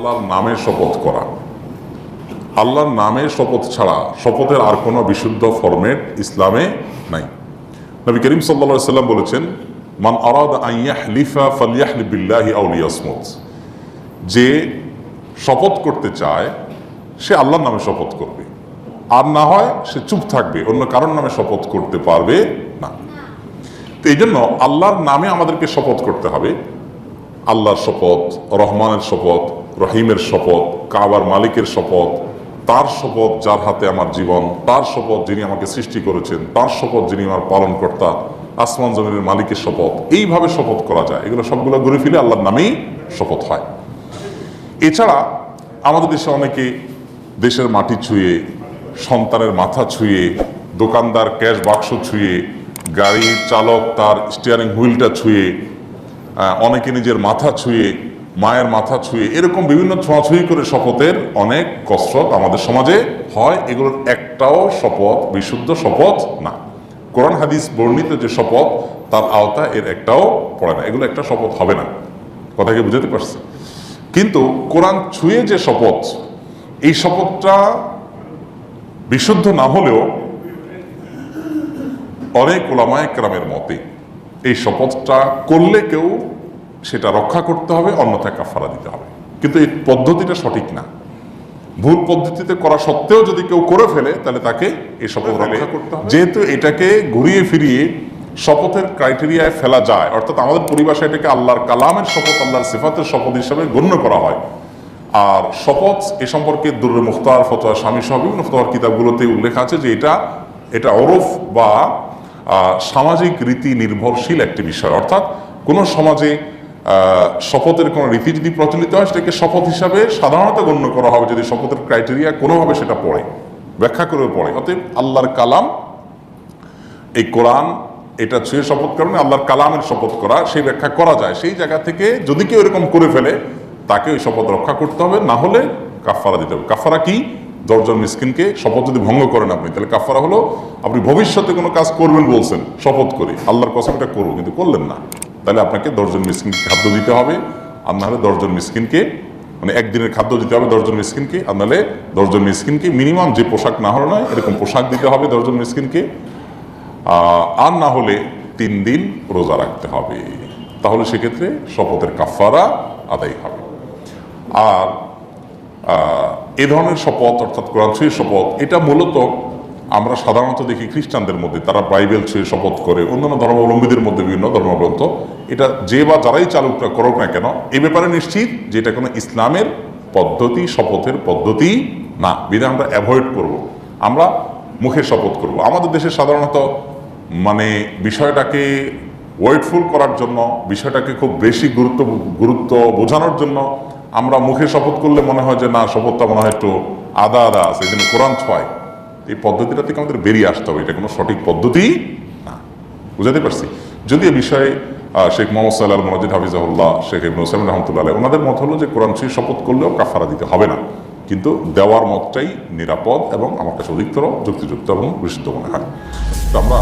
আল্লাহর নামে শপথ করা। আল্লাহর নামে শপথ ছাড়া শপথের আর কোনো বিশুদ্ধ ফরমেট ইসলামে নাই। নবী করিম সাল্লা সাল্লাম বলেছেন, মান আরাদ আইয়াহ লিফা ফালিয়াহলি বিল্লাহি আউলিয়াসমত যে শপথ করতে চায়, সে আল্লাহর নামে শপথ করবে। আর না হয় সে চুপ থাকবে, অন্য কারোর নামে শপথ করতে পারবে না। তো এই জন্য আল্লাহর নামে আমাদেরকে শপথ করতে হবে। আল্লাহর শপথ, রহমানের শপথ রহিমের শপথ, কাবার মালিকের শপথ, তার শপথ যার হাতে আমার জীবন, তার শপথ যিনি আমাকে সৃষ্টি করেছেন, তার শপথ যিনি আমার পালনকর্তা, আসমান জমিনের মালিকের শপথ। এইভাবে শপথ করা যায়। এগুলো সবগুলো ঘুরে ফিরে আল্লাহর নামেই শপথ হয়। এছাড়া আমাদের দেশে অনেকে দেশের মাটি ছুঁয়ে, সন্তানের মাথা ছুঁয়ে, দোকানদার ক্যাশ বাক্স ছুঁয়ে, গাড়ির চালক তার স্টিয়ারিং হুইলটা ছুঁয়ে অনেকে নিজের মাথা ছুঁয়ে মায়ের মাথা ছুঁয়ে, এরকম বিভিন্ন ছোঁয়াছুঁয়ি করে শপথের অনেক কসরত আমাদের সমাজে হয়। এগুলোর একটাও শপথ, বিশুদ্ধ শপথ না। কোরআন হাদিস বর্ণিত যে শপথ, তার আওতা এর একটাও পড়ে না। এগুলো একটা শপথ হবে না। কথাকে বুঝাতে পারছি কিন্তু কোরআন ছুঁয়ে যে শপথ, এই শপথটা বিশুদ্ধ না হলেও অনেক ওলামায় ক্রামের মতে এই শপথটা করলে কেউ সেটা রক্ষা করতে হবে অন্যথায় কাফারা দিতে হবে। কিন্তু এই পদ্ধতিটা সঠিক না। ভুল পদ্ধতিতে করা সত্ত্বেও যদি কেউ করে ফেলে তাহলে তাকে এই শপথ রক্ষা করতে হবে। যেহেতু এটাকে ঘুরিয়ে ফিরিয়ে শপথের ক্রাইটেরিয়ায় ফেলা যায় অর্থাৎ আমাদের পরিভাষায় এটাকে আল্লাহর কালামের শপথ আল্লাহর সিফাতের শপথ হিসাবে গণ্য করা হয়। আর শপথ এ সম্পর্কে দুর্রে মুখতার ফতোয়া স্বামী সহ বিভিন্ন ফতোয়ার কিতাবগুলোতে উল্লেখ আছে যে এটা এটা ওরফ বা সামাজিক রীতি নির্ভরশীল একটি বিষয়। অর্থাৎ কোনো সমাজে শপথের কোনো রীতি যদি প্রচলিত হয়, সেটাকে শপথ হিসাবে সাধারণত গণ্য করা হবে যদি শপথের ক্রাইটেরিয়া কোনোভাবে সেটা পড়ে, ব্যাখ্যা করে পড়ে। অতএব আল্লাহর কালাম, এই কোরআন, এটা ছুঁয়ে শপথ কারণে আল্লাহর কালামের শপথ করা, সেই ব্যাখ্যা করা যায়। সেই জায়গা থেকে যদি কেউ এরকম করে ফেলে তাকে ওই শপথ রক্ষা করতে হবে, না হলে কাফারা দিতে হবে। কাফারা কি? দশজন মিসকিনকে শপথ যদি ভঙ্গ করেন আপনি, তাহলে কাফারা হলো, আপনি ভবিষ্যতে কোনো কাজ করবেন বলছেন, শপথ করে। আল্লাহর কসম এটা করব, কিন্তু করলেন না। তাহলে আপনাকে দশজন মিসকিনকে খাদ্য দিতে হবে, আর নাহলে দশজন মিসকিনকে মানে একদিনের খাদ্য দিতে হবে দশজন মিসকিনকে, আর নাহলে দশজন মিসকিনকে মিনিমাম যে পোশাক না হলো নয়, এরকম পোশাক দিতে হবে দশজন মিসকিনকে আর না হলে তিন দিন রোজা রাখতে হবে। তাহলে সেক্ষেত্রে শপথের কাফারা আদায় হবে। আর এ ধরনের শপথ, অর্থাৎ কোরআন শপথ, এটা মূলত আমরা সাধারণত দেখি খ্রিস্টানদের মধ্যে, তারা বাইবেল ছুঁয়ে শপথ করে, অন্যান্য ধর্মাবলম্বীদের মধ্যে বিভিন্ন ধর্মগ্রন্থ। এটা যে বা যারাই চালু করুক না কেন, এ ব্যাপারে নিশ্চিত যে এটা কোনো ইসলামের পদ্ধতি, শপথের পদ্ধতি না। বিধে আমরা অ্যাভয়েড করব। আমরা মুখে শপথ করব। আমাদের দেশে সাধারণত মানে বিষয়টাকে ওয়েটফুল করার জন্য, বিষয়টাকে খুব বেশি গুরুত্ব গুরুত্ব বোঝানোর জন্য আমরা মুখে শপথ করলে মনে হয় যে না, শপথটা মনে হয় একটু আদা আদা আছে, এই জন্য কোরআন ছয়। এই পদ্ধতিটা থেকে আমাদের বেরিয়ে আসতে হবে। এটা কোনো সঠিক পদ্ধতি না। বুঝাতে পারছি? যদি এ বিষয়ে শেখ মোহাম্মদ সাল্লাহ মজিদ হাফিজাহুল্লাহ, শেখ ইবন হোসেন রহমতুল্লাহ ওনাদের মত হলো যে কোরআন শ্রী শপথ করলেও কাফারা দিতে হবে না। কিন্তু দেওয়ার মতটাই নিরাপদ এবং আমার কাছে অধিকতর যুক্তিযুক্ত এবং বিশুদ্ধ মনে হয়। তো আমরা